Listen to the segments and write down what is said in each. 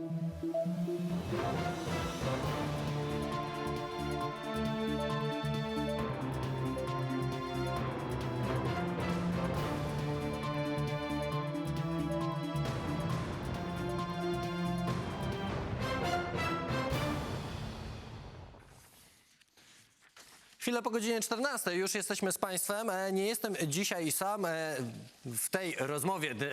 Thank you. Chwilę po godzinie 14 już jesteśmy z Państwem. E, Nie jestem dzisiaj sam. E, W tej rozmowie d-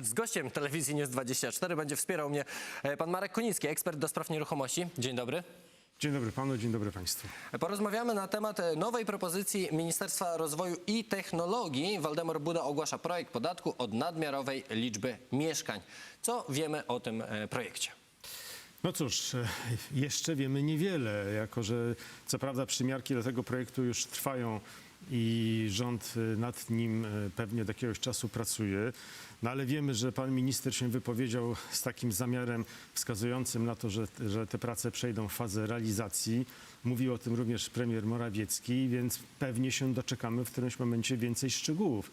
e, z gościem telewizji News 24 będzie wspierał mnie e, pan Marek Koniński, ekspert do spraw nieruchomości. Dzień dobry. Dzień dobry panu, dzień dobry państwu. Porozmawiamy na temat e, nowej propozycji Ministerstwa Rozwoju i Technologii. Waldemar Buda ogłasza projekt podatku od nadmiarowej liczby mieszkań. Co wiemy o tym e, projekcie? No cóż, e, jeszcze wiemy niewiele, jako że co prawda przymiarki do tego projektu już trwają i rząd e, nad nim e, pewnie od jakiegoś czasu pracuje. No ale wiemy, że pan minister się wypowiedział z takim zamiarem wskazującym na to, że, że te prace przejdą w fazę realizacji. Mówił o tym również premier Morawiecki, więc pewnie się doczekamy w którymś momencie więcej szczegółów.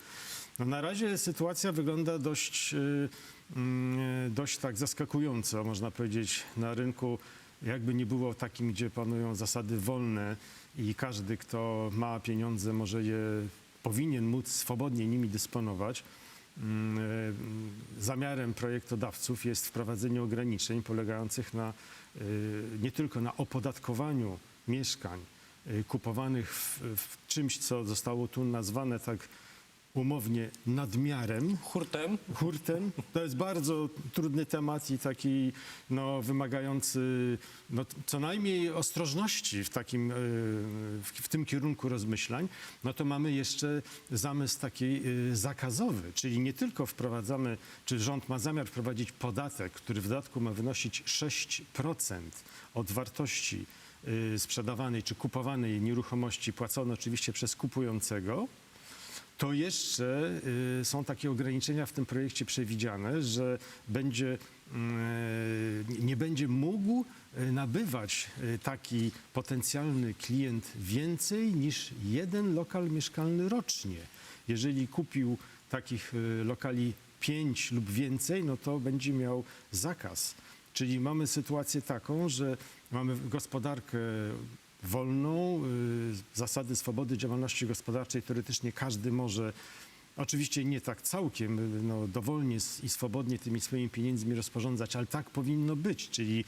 No na razie sytuacja wygląda dość, y, mm, dość tak zaskakująco, można powiedzieć, na rynku. Jakby nie było takim, gdzie panują zasady wolne i każdy, kto ma pieniądze, może je, powinien móc swobodnie nimi dysponować. Mm, y, Zamiarem projektodawców jest wprowadzenie ograniczeń polegających na, y, nie tylko na opodatkowaniu mieszkań kupowanych w, w czymś, co zostało tu nazwane tak umownie nadmiarem, Hurtem. hurtem. To jest bardzo trudny temat i taki no, wymagający no, co najmniej ostrożności w, takim, y, w, w tym kierunku rozmyślań. No to mamy jeszcze zamysł taki y, zakazowy, czyli nie tylko wprowadzamy, czy rząd ma zamiar wprowadzić podatek, który w dodatku ma wynosić 6% od wartości y, sprzedawanej czy kupowanej nieruchomości płacone oczywiście przez kupującego, to jeszcze y, są takie ograniczenia w tym projekcie przewidziane, że będzie, y, nie będzie mógł y, nabywać taki potencjalny klient więcej niż jeden lokal mieszkalny rocznie. Jeżeli kupił takich lokali pięć lub więcej, no to będzie miał zakaz. Czyli mamy sytuację taką, że mamy gospodarkę wolną, y, zasady swobody działalności gospodarczej teoretycznie każdy może, oczywiście nie tak całkiem, y, no, dowolnie i swobodnie tymi swoimi pieniędzmi rozporządzać, ale tak powinno być, czyli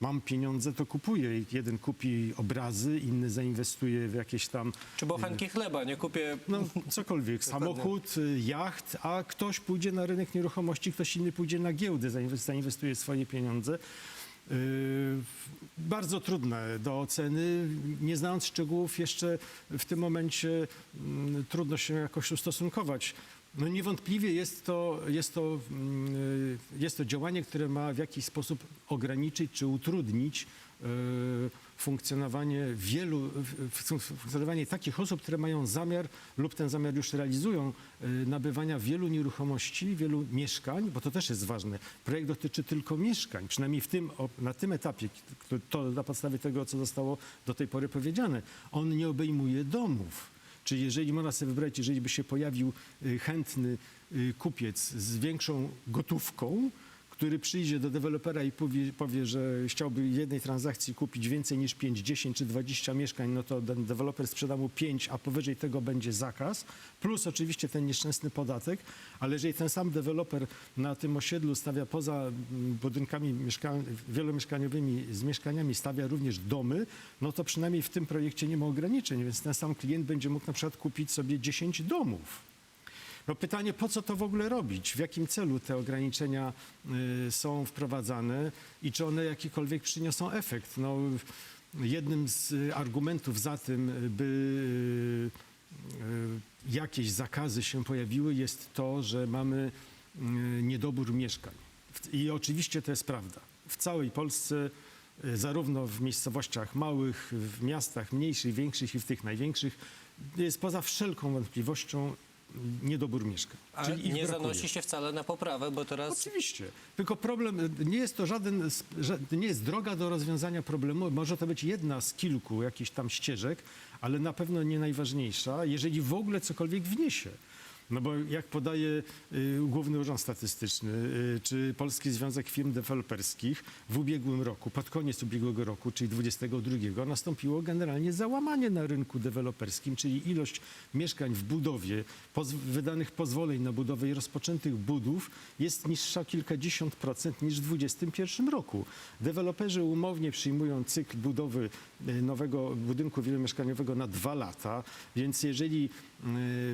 mam pieniądze, to kupuję. Jeden kupi obrazy, inny zainwestuje w jakieś tam Czy bochenki chleba? Nie kupię no, cokolwiek, samochód, y, jacht, a ktoś pójdzie na rynek nieruchomości, ktoś inny pójdzie na giełdę, zainwest- zainwestuje swoje pieniądze. Yy, bardzo trudne do oceny. Nie znając szczegółów, jeszcze w tym momencie mm, trudno się jakoś ustosunkować. No niewątpliwie jest to, jest, to, mm, jest to działanie, które ma w jakiś sposób ograniczyć czy utrudnić y, funkcjonowanie wielu, funkcjonowanie takich osób, które mają zamiar lub ten zamiar już realizują y, nabywania wielu nieruchomości, wielu mieszkań, bo to też jest ważne. Projekt dotyczy tylko mieszkań, przynajmniej w tym, na tym etapie, to na podstawie tego, co zostało do tej pory powiedziane. On nie obejmuje domów. Czyli jeżeli można sobie wybrać, jeżeli by się pojawił y, chętny y, kupiec z większą gotówką, który przyjdzie do dewelopera i powie, powie, że chciałby jednej transakcji kupić więcej niż 5, 10 czy 20 mieszkań, no to ten deweloper sprzeda mu 5, a powyżej tego będzie zakaz, plus oczywiście ten nieszczęsny podatek, ale jeżeli ten sam deweloper na tym osiedlu stawia poza mm, budynkami mieszka- wielomieszkaniowymi z mieszkaniami, stawia również domy, no to przynajmniej w tym projekcie nie ma ograniczeń, więc ten sam klient będzie mógł na przykład kupić sobie 10 domów. No pytanie, po co to w ogóle robić? W jakim celu te ograniczenia y, są wprowadzane i czy one jakikolwiek przyniosą efekt? No, jednym z y, argumentów za tym, by y, y, jakieś zakazy się pojawiły, jest to, że mamy niedobór mieszkań. I oczywiście to jest prawda. W całej Polsce, zarówno w miejscowościach małych, w miastach mniejszych, większych i w tych największych, jest poza wszelką wątpliwością niedobór mieszkań. A Czyli ich nie brakuje. zanosi się wcale na poprawę, bo teraz Oczywiście. Tylko problem, nie jest to żaden, ża- nie jest droga do rozwiązania problemu. Może to być jedna z kilku jakichś tam ścieżek, ale na pewno nie najważniejsza, jeżeli w ogóle cokolwiek wniesie. No bo jak podaje y, Główny Urząd Statystyczny y, czy Polski Związek Firm Deweloperskich w ubiegłym roku, pod koniec ubiegłego roku, czyli 22, nastąpiło generalnie załamanie na rynku deweloperskim, czyli ilość mieszkań w budowie, poz, wydanych pozwoleń na budowę i rozpoczętych budów jest niższa kilkadziesiąt procent niż w 2021 roku. Deweloperzy umownie przyjmują cykl budowy nowego budynku wielomieszkaniowego na dwa lata, więc jeżeli y,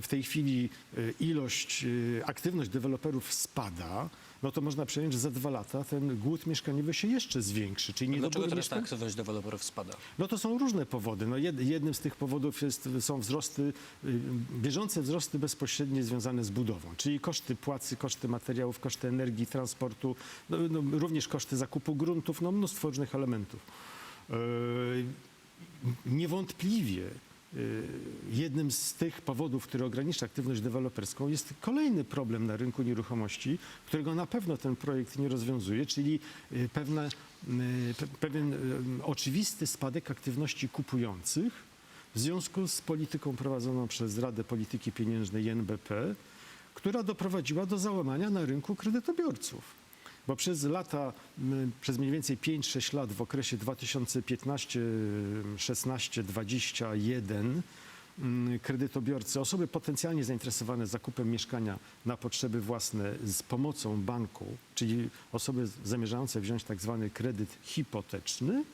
w tej chwili y, ilość, aktywność deweloperów spada, no to można przyjąć, że za dwa lata ten głód mieszkaniowy się jeszcze zwiększy. Czyli Dlaczego niedobór teraz ta aktywność deweloperów spada? No to są różne powody. No jed, jednym z tych powodów jest, są wzrosty, y, bieżące wzrosty bezpośrednie związane z budową, czyli koszty płacy, koszty materiałów, koszty energii, transportu, no, no, również koszty zakupu gruntów, no mnóstwo różnych elementów. Yy, niewątpliwie y, jednym z tych powodów, który ogranicza aktywność deweloperską jest kolejny problem na rynku nieruchomości, którego na pewno ten projekt nie rozwiązuje, czyli y, pewne, pe- pewien oczywisty spadek aktywności kupujących w związku z polityką prowadzoną przez Radę Polityki Pieniężnej NBP, która doprowadziła do załamania na rynku kredytobiorców. Bo przez lata, przez mniej więcej 5-6 lat w okresie 2015, 16, 21 mm, kredytobiorcy, osoby potencjalnie zainteresowane zakupem mieszkania na potrzeby własne z pomocą banku, czyli osoby zamierzające wziąć tak zwany kredyt hipoteczny,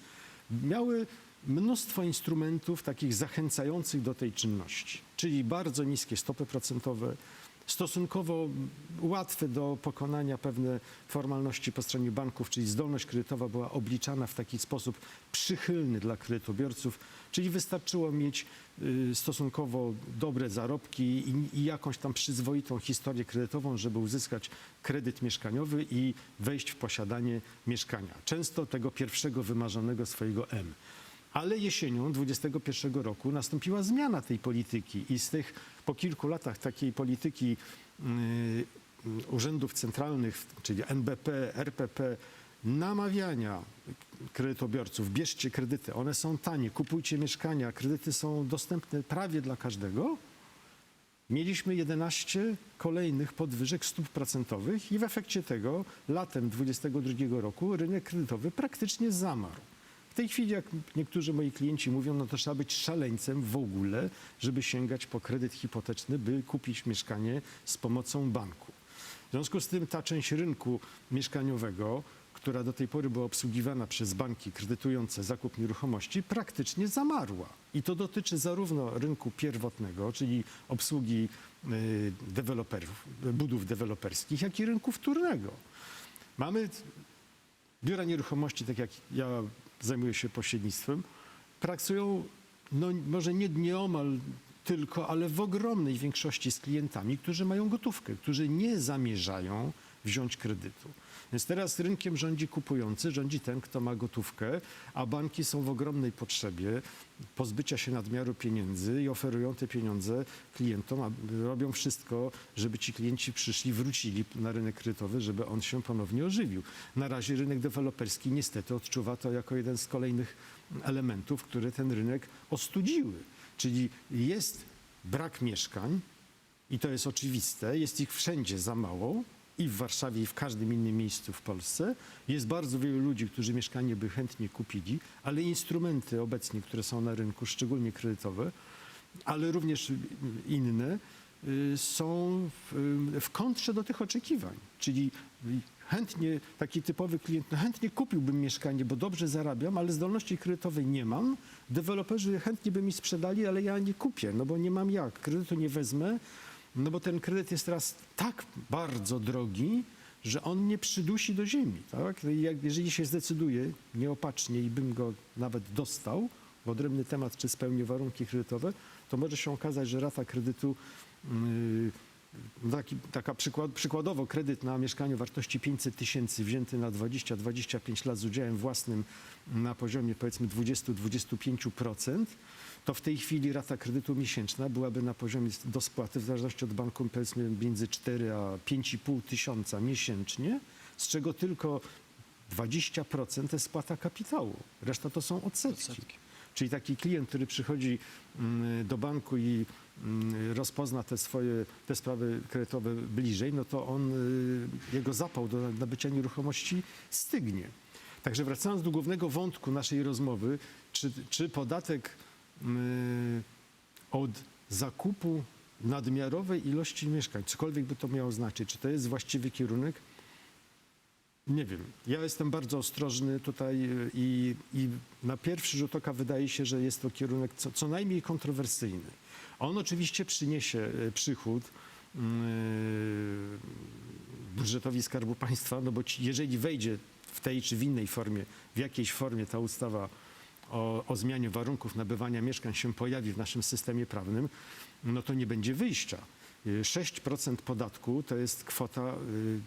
miały mnóstwo instrumentów takich zachęcających do tej czynności, czyli bardzo niskie stopy procentowe, stosunkowo łatwe do pokonania pewne formalności po stronie banków, czyli zdolność kredytowa była obliczana w taki sposób przychylny dla kredytobiorców, czyli wystarczyło mieć y, stosunkowo dobre zarobki i, i jakąś tam przyzwoitą historię kredytową, żeby uzyskać kredyt mieszkaniowy i wejść w posiadanie mieszkania. Często tego pierwszego wymarzonego swojego M. Ale jesienią 2021 roku nastąpiła zmiana tej polityki i z tych po kilku latach takiej polityki y, urzędów centralnych, czyli NBP, RPP, namawiania kredytobiorców, bierzcie kredyty, one są tanie, kupujcie mieszkania, kredyty są dostępne prawie dla każdego. Mieliśmy 11 kolejnych podwyżek stóp procentowych i w efekcie tego latem 2022 roku rynek kredytowy praktycznie zamarł. W tej chwili, jak niektórzy moi klienci mówią, no to trzeba być szaleńcem w ogóle, żeby sięgać po kredyt hipoteczny, by kupić mieszkanie z pomocą banku. W związku z tym ta część rynku mieszkaniowego, która do tej pory była obsługiwana przez banki kredytujące zakup nieruchomości, praktycznie zamarła. I to dotyczy zarówno rynku pierwotnego, czyli obsługi y, deweloperów, budów deweloperskich, jak i rynku wtórnego. Mamy biura nieruchomości, tak jak ja zajmuję się pośrednictwem, pracują no, może nie nieomal tylko, ale w ogromnej większości z klientami, którzy mają gotówkę, którzy nie zamierzają wziąć kredytu. Więc teraz rynkiem rządzi kupujący, rządzi ten, kto ma gotówkę, a banki są w ogromnej potrzebie pozbycia się nadmiaru pieniędzy i oferują te pieniądze klientom, a robią wszystko, żeby ci klienci przyszli, wrócili na rynek kredytowy, żeby on się ponownie ożywił. Na razie rynek deweloperski niestety odczuwa to jako jeden z kolejnych elementów, które ten rynek ostudziły. Czyli jest brak mieszkań, i to jest oczywiste, jest ich wszędzie za mało i w Warszawie, i w każdym innym miejscu w Polsce. Jest bardzo wielu ludzi, którzy mieszkanie by chętnie kupili, ale instrumenty obecnie, które są na rynku, szczególnie kredytowe, ale również inne, y, są w, w kontrze do tych oczekiwań. Czyli chętnie, taki typowy klient, no chętnie kupiłbym mieszkanie, bo dobrze zarabiam, ale zdolności kredytowej nie mam. Deweloperzy chętnie by mi sprzedali, ale ja nie kupię, no bo nie mam jak. Kredytu nie wezmę, no bo ten kredyt jest teraz tak bardzo drogi, że on nie przydusi do ziemi. Tak? Jak, jeżeli się zdecyduje nieopatrznie i bym go nawet dostał, w odrębny temat, czy spełnię warunki kredytowe, to może się okazać, że rata kredytu, yy, taki, taka przykład, przykładowo kredyt na mieszkanie wartości 500 tysięcy wzięty na 20-25 lat z udziałem własnym na poziomie powiedzmy 20-25%, to w tej chwili rata kredytu miesięczna byłaby na poziomie do spłaty w zależności od banku powiedzmy między 4 a 5,5 tysiąca miesięcznie, z czego tylko 20% to jest spłata kapitału. Reszta to są odsetki. Odsetki. Czyli taki klient, który przychodzi mm, do banku i mm, rozpozna te swoje, te sprawy kredytowe bliżej, no to on, y, jego zapał do nabycia nieruchomości stygnie. Także wracając do głównego wątku naszej rozmowy, czy, czy podatek od zakupu nadmiarowej ilości mieszkań, cokolwiek by to miało znaczyć, czy to jest właściwy kierunek? Nie wiem. Ja jestem bardzo ostrożny tutaj y, i, i na pierwszy rzut oka wydaje się, że jest to kierunek co, co najmniej kontrowersyjny. On oczywiście przyniesie y, przychód yy, budżetowi Skarbu Państwa, no bo ci, jeżeli wejdzie w tej czy w innej formie, w jakiejś formie ta ustawa o, o zmianie warunków nabywania mieszkań się pojawi w naszym systemie prawnym, no to nie będzie wyjścia. Y, 6% podatku to jest kwota y,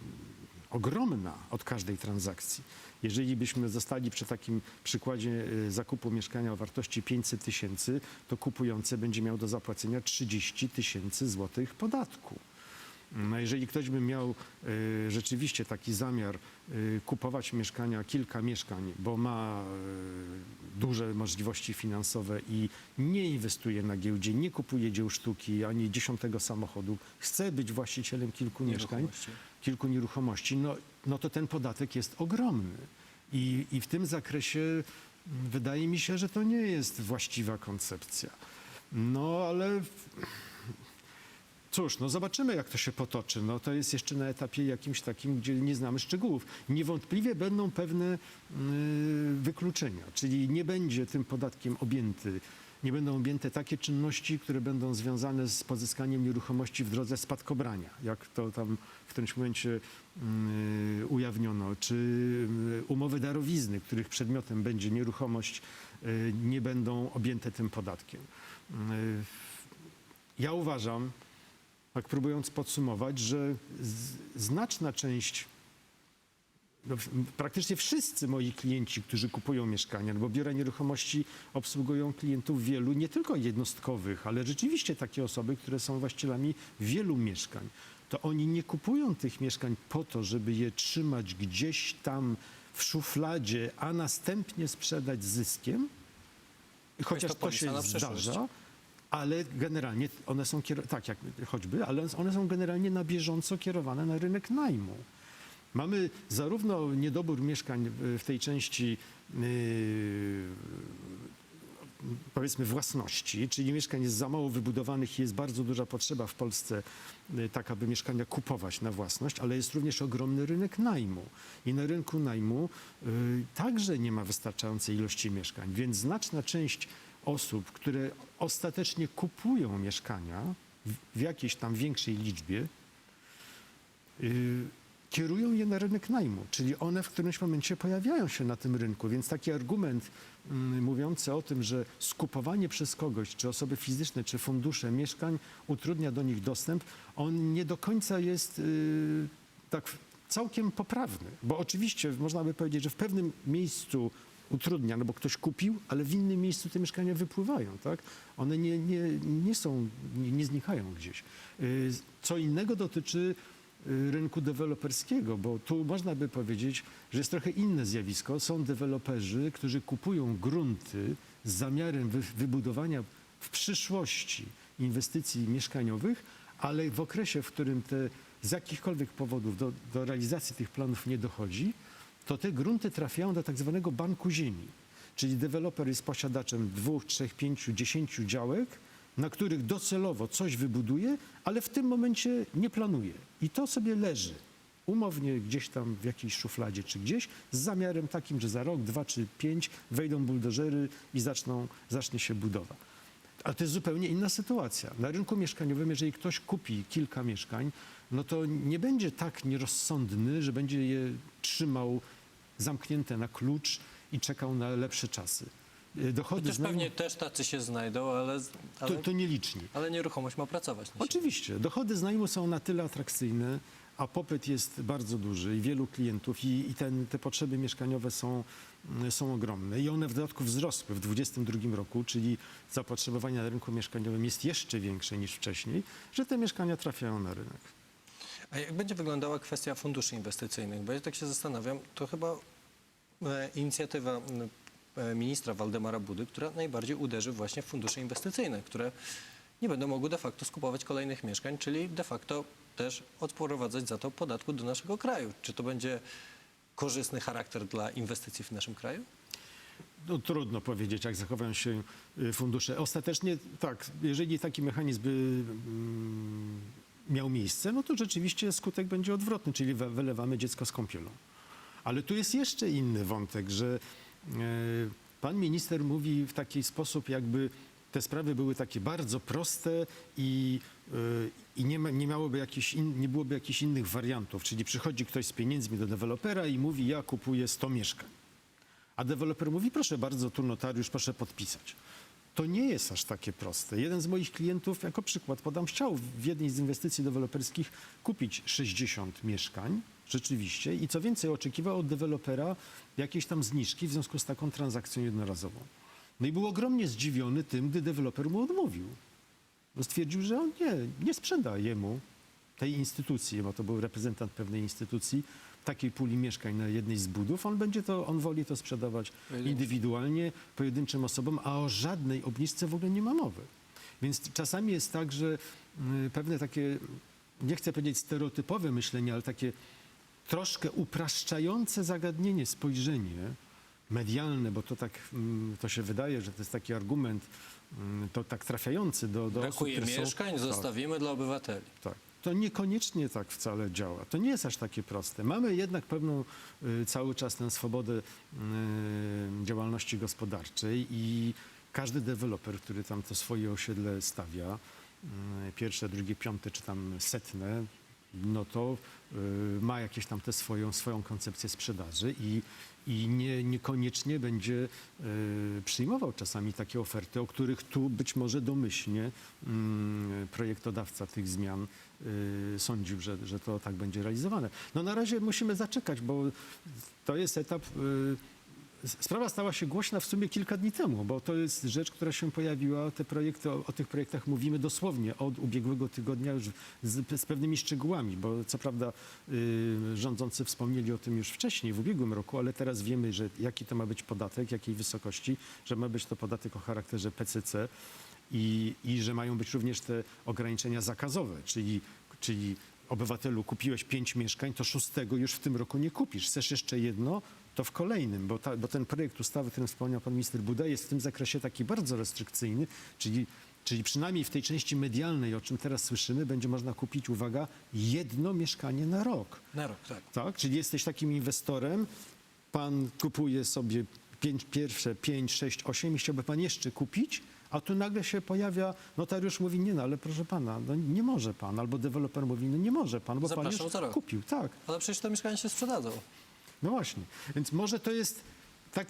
ogromna od każdej transakcji. Jeżeli byśmy zostali przy takim przykładzie y, zakupu mieszkania o wartości 500 tysięcy, to kupujący będzie miał do zapłacenia 30 tysięcy złotych podatku. No jeżeli ktoś by miał y, rzeczywiście taki zamiar y, kupować mieszkania, kilka mieszkań, bo ma y, duże możliwości finansowe i nie inwestuje na giełdzie, nie kupuje dzieł sztuki ani dziesiątego samochodu, chce być właścicielem kilku mieszkań, kilku nieruchomości, no, no to ten podatek jest ogromny. I, I w tym zakresie mm, wydaje mi się, że to nie jest właściwa koncepcja. No ale Cóż, no zobaczymy, jak to się potoczy. No to jest jeszcze na etapie jakimś takim, gdzie nie znamy szczegółów. Niewątpliwie będą pewne y, wykluczenia, czyli nie będzie tym podatkiem objęty, nie będą objęte takie czynności, które będą związane z pozyskaniem nieruchomości w drodze spadkobrania, jak to tam w którymś momencie y, ujawniono, czy y, umowy darowizny, których przedmiotem będzie nieruchomość, y, nie będą objęte tym podatkiem. Y, ja uważam, tak próbując podsumować, że znaczna część, no, praktycznie wszyscy moi klienci, którzy kupują mieszkania, no bo biura nieruchomości obsługują klientów wielu, nie tylko jednostkowych, ale rzeczywiście takie osoby, które są właścicielami wielu mieszkań, to oni nie kupują tych mieszkań po to, żeby je trzymać gdzieś tam w szufladzie, a następnie sprzedać z zyskiem, chociaż to to się zdarza, ale generalnie one są tak jak choćby, ale one są generalnie na bieżąco kierowane na rynek najmu. Mamy zarówno niedobór mieszkań w- tej części yy, powiedzmy własności, czyli mieszkań jest za mało wybudowanych i jest bardzo duża potrzeba w Polsce y, tak, aby mieszkania kupować na własność, ale jest również ogromny rynek najmu. I na rynku najmu y, także nie ma wystarczającej ilości mieszkań, więc znaczna część osób, które ostatecznie kupują mieszkania w, jakiejś tam większej liczbie, y, kierują je na rynek najmu, czyli one w którymś momencie pojawiają się na tym rynku, więc taki argument mm, mówiący o tym, że skupowanie przez kogoś, czy osoby fizyczne, czy fundusze mieszkań utrudnia do nich dostęp, on nie do końca jest y, tak całkiem poprawny, bo oczywiście można by powiedzieć, że w pewnym miejscu utrudnia, no bo ktoś kupił, ale w innym miejscu te mieszkania wypływają, tak? One nie, nie, nie są, nie, nie znikają gdzieś. Y, Co innego dotyczy y, rynku deweloperskiego, bo tu można by powiedzieć, że jest trochę inne zjawisko. Są deweloperzy, którzy kupują grunty z zamiarem wy, wybudowania w przyszłości inwestycji mieszkaniowych, ale w okresie, w którym te z jakichkolwiek powodów do, do realizacji tych planów nie dochodzi, to te grunty trafiają do tak zwanego banku ziemi. Czyli deweloper jest posiadaczem dwóch, trzech, pięciu, dziesięciu działek, na których docelowo coś wybuduje, ale w tym momencie nie planuje. I to sobie leży umownie gdzieś tam w jakiejś szufladzie czy gdzieś z zamiarem takim, że za rok, dwa czy pięć wejdą buldożery i zaczną, zacznie się budowa. Ale to jest zupełnie inna sytuacja. Na rynku mieszkaniowym, jeżeli ktoś kupi kilka mieszkań, no to nie będzie tak nierozsądny, że będzie je trzymał zamknięte na klucz i czekał na lepsze czasy. Y, Dochody Chociaż pewnie też tacy się znajdą, ale, to, ale, to nieliczni. ale nieruchomość ma pracować. Na. Oczywiście, dochody z najmu są na tyle atrakcyjne, a popyt jest bardzo duży i wielu klientów i, i ten, te potrzeby mieszkaniowe są, mm, są ogromne i one w dodatku wzrosły w 2022 roku, czyli zapotrzebowanie na rynku mieszkaniowym jest jeszcze większe niż wcześniej, że te mieszkania trafiają na rynek. A jak będzie wyglądała kwestia funduszy inwestycyjnych? Bo ja tak się zastanawiam, to chyba e, inicjatywa e, ministra Waldemara Budy, która najbardziej uderzy właśnie w fundusze inwestycyjne, które nie będą mogły de facto skupować kolejnych mieszkań, czyli de facto też odprowadzać za to podatku do naszego kraju. Czy to będzie korzystny charakter dla inwestycji w naszym kraju? No, trudno powiedzieć, jak zachowują się y, fundusze. Ostatecznie tak, jeżeli taki mechanizm by mm, miał miejsce, no to rzeczywiście skutek będzie odwrotny, czyli wylewamy dziecko z kąpielą. Ale tu jest jeszcze inny wątek, że e, pan minister mówi w taki sposób, jakby te sprawy były takie bardzo proste i, e, i nie, nie, miałoby jakichś in, nie byłoby jakichś innych wariantów. Czyli przychodzi ktoś z pieniędzmi do dewelopera i mówi, ja kupuję 100 mieszkań. A deweloper mówi, proszę bardzo, tu notariusz, proszę podpisać. To nie jest aż takie proste. Jeden z moich klientów, jako przykład podam, chciał w jednej z inwestycji deweloperskich kupić 60 mieszkań, rzeczywiście, i co więcej, oczekiwał od dewelopera jakiejś tam zniżki w związku z taką transakcją jednorazową. No i był ogromnie zdziwiony tym, gdy deweloper mu odmówił. Bo stwierdził, że on nie, nie sprzeda jemu, tej instytucji, bo to był reprezentant pewnej instytucji, takiej puli mieszkań na jednej z budów. On będzie to, on woli to sprzedawać indywidualnie, pojedynczym osobom, a o żadnej obniżce w ogóle nie ma mowy. Więc czasami jest tak, że y, pewne takie, nie chcę powiedzieć stereotypowe myślenie, ale takie troszkę upraszczające zagadnienie, spojrzenie medialne, bo to tak, mm, to się wydaje, że to jest taki argument, mm, to tak trafiający do, do Brakuje osób, mieszkań, są, tak, zostawimy dla obywateli. tak. To niekoniecznie tak wcale działa. To nie jest aż takie proste. Mamy jednak pewną y, cały czas tę swobodę y, działalności gospodarczej i każdy deweloper, który tam to swoje osiedle stawia, y, pierwsze, drugie, piąte czy tam setne, no to ma jakieś tam tę swoją, swoją koncepcję sprzedaży i, i nie, niekoniecznie będzie przyjmował czasami takie oferty, o których tu być może domyślnie mm, projektodawca tych zmian y, sądził, że, że to tak będzie realizowane. No na razie musimy zaczekać, bo to jest etap. y, Sprawa stała się głośna w sumie kilka dni temu, bo to jest rzecz, która się pojawiła. Te projekty, o, o tych projektach mówimy dosłownie od ubiegłego tygodnia już z, z pewnymi szczegółami, bo co prawda y, rządzący wspomnieli o tym już wcześniej, w ubiegłym roku, ale teraz wiemy, że jaki to ma być podatek, jakiej wysokości, że ma być to podatek o charakterze PCC i, i że mają być również te ograniczenia zakazowe, czyli, czyli obywatelu kupiłeś pięć mieszkań, to szóstego już w tym roku nie kupisz. Chcesz jeszcze jedno, to w kolejnym, bo, ta, bo ten projekt ustawy, o którym wspomniał pan minister Buda, jest w tym zakresie taki bardzo restrykcyjny, czyli, czyli przynajmniej w tej części medialnej, o czym teraz słyszymy, będzie można kupić, uwaga, jedno mieszkanie na rok. Na rok, tak. Tak? Czyli jesteś takim inwestorem, pan kupuje sobie pięć, pierwsze 5, 6, 8 i chciałby pan jeszcze kupić, a tu nagle się pojawia, notariusz mówi, nie no, ale proszę pana, no nie może pan, albo deweloper mówi, no nie może pan, bo pan Zapraszam już za rok. kupił. Tak, Ale przecież te mieszkania się sprzedadzą. no właśnie. Więc może to jest tak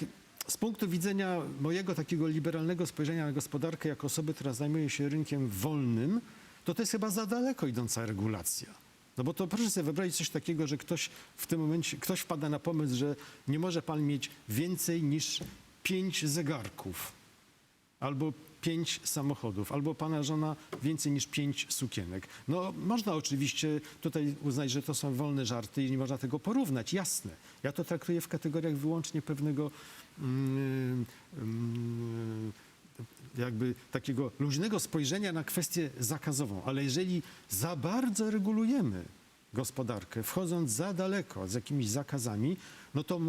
z punktu widzenia mojego takiego liberalnego spojrzenia na gospodarkę jako osoby, która zajmuje się rynkiem wolnym, to to jest chyba za daleko idąca regulacja. No bo to proszę sobie wyobrazić coś takiego, że ktoś w tym momencie, ktoś wpada na pomysł, że nie może pan mieć więcej niż pięć zegarków albo pięć samochodów, albo pana żona więcej niż pięć sukienek. No można oczywiście tutaj uznać, że to są wolne żarty i nie można tego porównać, jasne. Ja to traktuję w kategoriach wyłącznie pewnego mm, mm, jakby takiego luźnego spojrzenia na kwestię zakazową, ale jeżeli za bardzo regulujemy gospodarkę, wchodząc za daleko z jakimiś zakazami, no to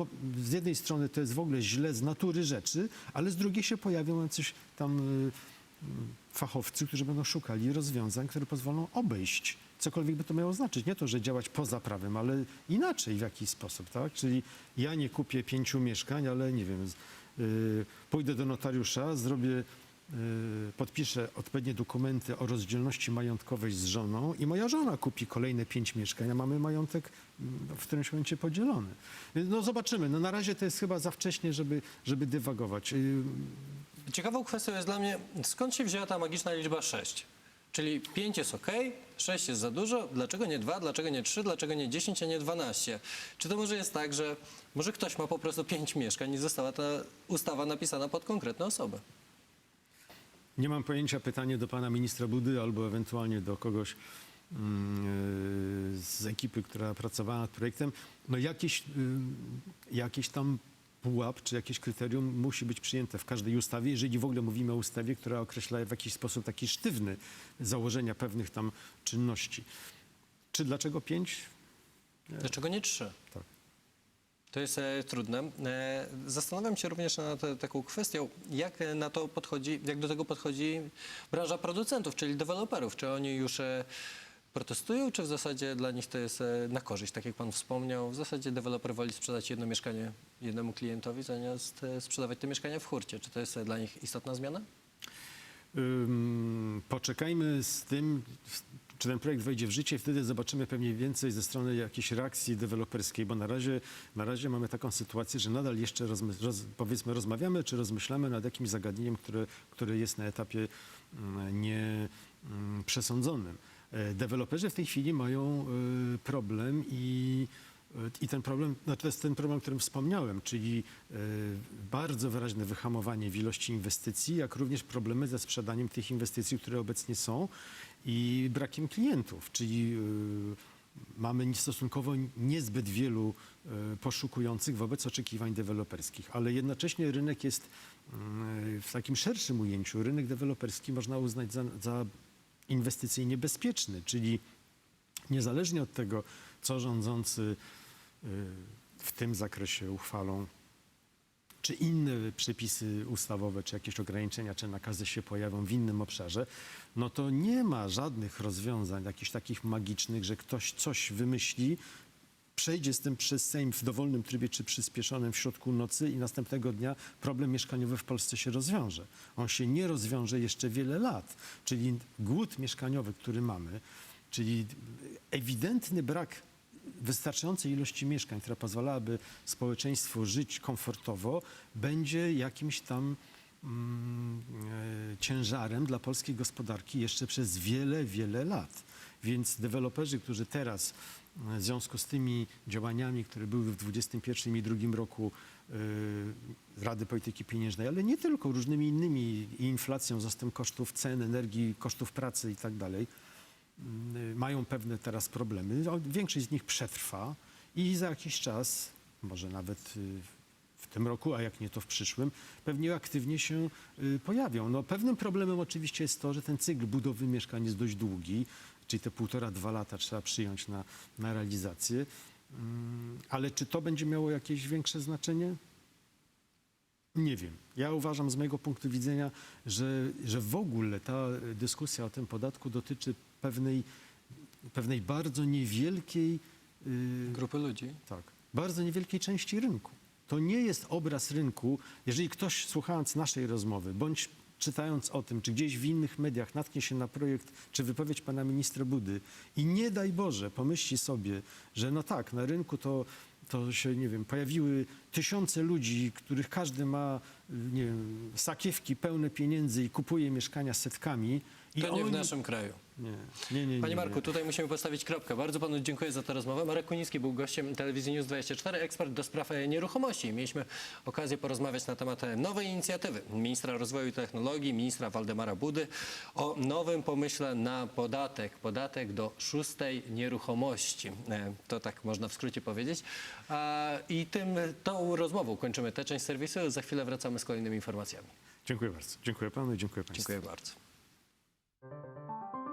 z jednej strony to jest w ogóle źle z natury rzeczy, ale z drugiej się pojawią jacyś tam y, y, fachowcy, którzy będą szukali rozwiązań, które pozwolą obejść cokolwiek by to miało znaczyć. Nie to, że działać poza prawem, ale inaczej w jakiś sposób, tak? Czyli ja nie kupię pięciu mieszkań, ale nie wiem, y, pójdę do notariusza, zrobię podpiszę odpowiednie dokumenty o rozdzielności majątkowej z żoną i moja żona kupi kolejne pięć mieszkań, a mamy majątek mm, w którymś momencie podzielony. No zobaczymy. No na razie to jest chyba za wcześnie, żeby, żeby dywagować. Y, Ciekawą kwestią jest dla mnie, skąd się wzięła ta magiczna liczba 6? Czyli 5 jest ok, 6 jest za dużo, dlaczego nie 2, dlaczego nie 3, dlaczego nie 10, a nie 12? Czy to może jest tak, że może ktoś ma po prostu 5 mieszkań i została ta ustawa napisana pod konkretną osobę? Nie mam pojęcia, pytanie do pana ministra Budy albo ewentualnie do kogoś mm, y, z ekipy, która pracowała nad projektem. No jakieś, y, jakieś tam pułap czy jakieś kryterium musi być przyjęte w każdej ustawie, jeżeli w ogóle mówimy o ustawie, która określa w jakiś sposób taki sztywny założenia pewnych tam czynności. Czy dlaczego pięć? Dlaczego nie trzy? Tak. To jest e, trudne. E, zastanawiam się również nad taką kwestią, jak na to podchodzi, jak do tego podchodzi branża producentów, czyli deweloperów. Czy oni już e, protestują, czy w zasadzie dla nich to jest na korzyść, tak jak pan wspomniał. W zasadzie deweloper woli sprzedać jedno mieszkanie jednemu klientowi, zamiast sprzedawać te mieszkania w hurcie. Czy to jest dla nich istotna zmiana? Poczekajmy z tym, czy ten projekt wejdzie w życie wtedy zobaczymy pewnie więcej ze strony jakiejś reakcji deweloperskiej, bo na razie, na razie mamy taką sytuację, że nadal jeszcze rozmy, roz, powiedzmy rozmawiamy czy rozmyślamy nad jakimś zagadnieniem, które, które jest na etapie mm, nie mm. E, Deweloperzy w tej chwili mają y, problem i i ten problem, no to jest ten problem, o którym wspomniałem, czyli e, bardzo wyraźne wyhamowanie w ilości inwestycji, jak również problemy ze sprzedaniem tych inwestycji, które obecnie są i brakiem klientów, czyli e, mamy stosunkowo niezbyt wielu e, poszukujących wobec oczekiwań deweloperskich, ale jednocześnie rynek jest mm, w takim szerszym ujęciu, rynek deweloperski można uznać za, za inwestycyjnie bezpieczny, czyli niezależnie od tego, co rządzący w tym zakresie uchwalą, czy inne przepisy ustawowe, czy jakieś ograniczenia, czy nakazy się pojawią w innym obszarze, no to nie ma żadnych rozwiązań jakichś takich magicznych, że ktoś coś wymyśli, przejdzie z tym przez Sejm w dowolnym trybie czy przyspieszonym w środku nocy i następnego dnia problem mieszkaniowy w Polsce się rozwiąże. On się nie rozwiąże jeszcze wiele lat. Czyli głód mieszkaniowy, który mamy, czyli ewidentny brak wystarczającej ilości mieszkań, która pozwalałaby społeczeństwu żyć komfortowo, będzie jakimś tam mm, e, ciężarem dla polskiej gospodarki jeszcze przez wiele, wiele lat. Więc deweloperzy, którzy teraz e, w związku z tymi działaniami, które były w 2021 i 2022 roku e, Rady Polityki Pieniężnej, ale nie tylko, różnymi innymi, inflacją, wzrostem kosztów cen energii, kosztów pracy i tak mają pewne teraz problemy. Większość z nich przetrwa i za jakiś czas, może nawet y, w tym roku, a jak nie to w przyszłym, pewnie aktywnie się y, pojawią. No, pewnym problemem oczywiście jest to, że ten cykl budowy mieszkań jest dość długi, czyli te półtora, dwa lata trzeba przyjąć na, na realizację. Mm, Ale czy to będzie miało jakieś większe znaczenie? Nie wiem. Ja uważam z mojego punktu widzenia, że, że w ogóle ta dyskusja o tym podatku dotyczy pewnej, pewnej bardzo niewielkiej, yy, Grupy ludzi. tak, bardzo niewielkiej części rynku. To nie jest obraz rynku. Jeżeli ktoś słuchając naszej rozmowy, bądź czytając o tym, czy gdzieś w innych mediach natknie się na projekt, czy wypowiedź pana ministra Budy i nie daj Boże pomyśli sobie, że no tak, na rynku to, to się, nie wiem, pojawiły tysiące ludzi, których każdy ma, y, nie wiem, sakiewki pełne pieniędzy i kupuje mieszkania setkami. I To nie w oni- naszym kraju. Nie, nie, nie. nie, Panie nie. Marku, tutaj musimy postawić kropkę. Bardzo panu dziękuję za tę rozmowę. Marek Kuniński był gościem telewizji News 24, ekspert do spraw e, nieruchomości. Mieliśmy okazję porozmawiać na temat e, nowej inicjatywy ministra rozwoju i technologii, ministra Waldemara Budy o nowym pomyśle na podatek, podatek do szóstej nieruchomości. E, To tak można w skrócie powiedzieć. A, I tym, tą rozmową kończymy tę część serwisu. Za chwilę wracamy z kolejnymi informacjami. Dziękuję bardzo. Dziękuję panu i dziękuję państwu. Dziękuję bardzo. Thank you.